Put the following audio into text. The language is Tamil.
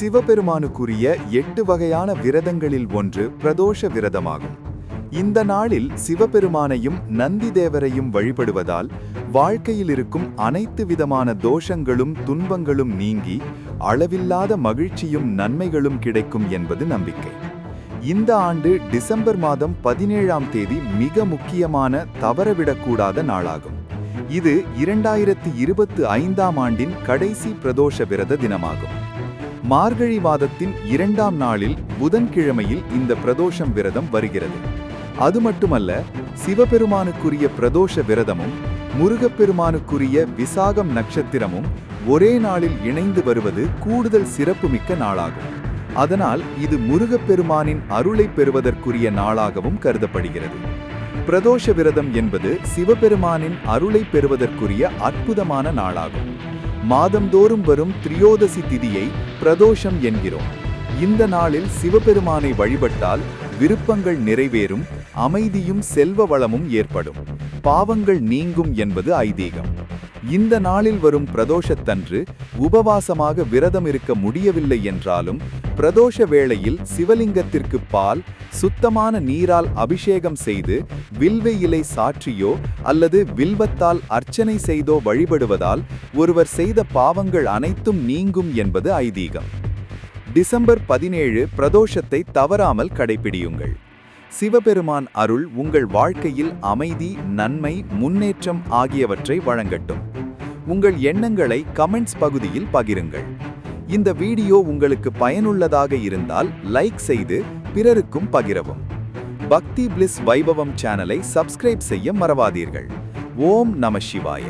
சிவபெருமானுக்குரிய எட்டு வகையான விரதங்களில் ஒன்று பிரதோஷ விரதமாகும். இந்த நாளில் சிவபெருமானையும் நந்தி தேவரையும் வழிபடுவதால் வாழ்க்கையில் இருக்கும் அனைத்து விதமான தோஷங்களும் துன்பங்களும் நீங்கி அளவில்லாத மகிழ்ச்சியும் நன்மைகளும் கிடைக்கும் என்பது நம்பிக்கை. இந்த ஆண்டு டிசம்பர் மாதம் பதினேழாம் தேதி மிக முக்கியமான தவறவிடக்கூடாத நாளாகும். இது இரண்டாயிரத்தி இருபத்து ஐந்தாம் ஆண்டின் கடைசி பிரதோஷ விரத தினமாகும். மார்கழி மாதத்தின் இரண்டாம் நாளில் புதன்கிழமையில் இந்த பிரதோஷம் விரதம் வருகிறது. அது மட்டுமல்ல சிவபெருமானுக்குரிய பிரதோஷ விரதமும் முருகப்பெருமானுக்குரிய விசாகம் நட்சத்திரமும் ஒரே நாளில் இணைந்து வருவது கூடுதல் சிறப்புமிக்க நாளாகும். அதனால் இது முருகப்பெருமானின் அருளை பெறுவதற்குரிய நாளாகவும் கருதப்படுகிறது. பிரதோஷ விரதம் என்பது சிவபெருமானின் அருளை பெறுவதற்குரிய அற்புதமான நாளாகும். மாதந்தோறும் வரும் திரியோதசி திதியை பிரதோஷம் என்கிறோம். இந்த நாளில் சிவபெருமானை வழிபட்டால் விருப்பங்கள் நிறைவேறும் அமைதியும் செல்வ வளமும் ஏற்படும். பாவங்கள் நீங்கும் என்பது ஐதீகம். இந்த நாளில் வரும் பிரதோஷத்தன்று உபவாசமாக விரதம் இருக்க முடியவில்லை என்றாலும் பிரதோஷ வேளையில் சிவலிங்கத்திற்கு பால் சுத்தமான நீரால் அபிஷேகம் செய்து வில்வை இலை சாற்றியோ அல்லது வில்வத்தால் அர்ச்சனை செய்தோ வழிபடுவதால் ஒருவர் செய்த பாவங்கள் அனைத்தும் நீங்கும் என்பது ஐதீகம். டிசம்பர் பதினேழு பிரதோஷத்தை தவறாமல் கடைபிடியுங்கள். சிவபெருமான் அருள் உங்கள் வாழ்க்கையில் அமைதி நன்மை முன்னேற்றம் ஆகியவற்றை வழங்கட்டும். உங்கள் எண்ணங்களை கமெண்ட்ஸ் பகுதியில் பகிருங்கள். இந்த வீடியோ உங்களுக்கு பயனுள்ளதாக இருந்தால் லைக் செய்து பிறருக்கும் பகிரவும். பக்தி பிளிஸ் வைபவம் சேனலை சப்ஸ்கிரைப் செய்ய மறவாதீர்கள். ஓம் நம சிவாய.